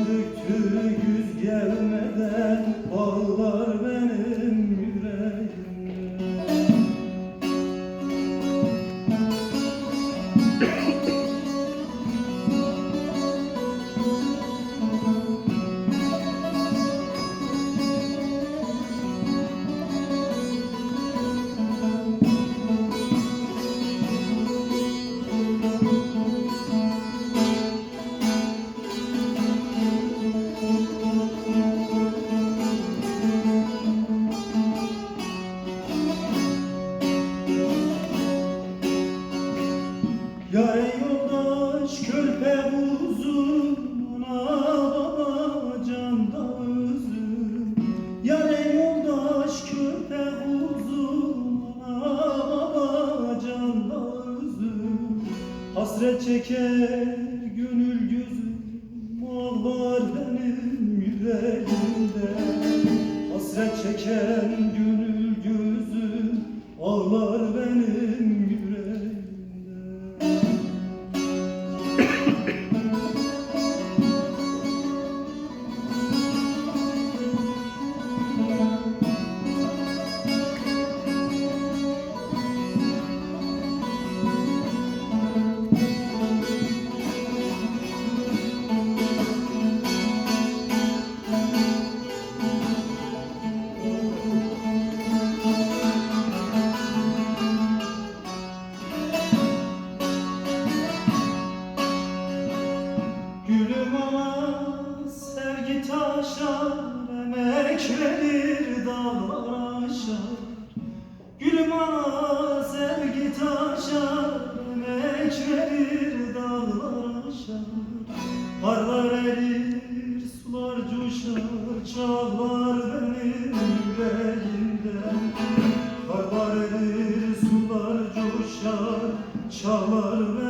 döktü yüz gelmeden. hasret çeker gönül gözüm Ağlar benim yüreğimde. Hasret çeker Karlar erir, sular coşar, çağlar benim yüreğimden Karlar erir, sular coşar, çağlar benim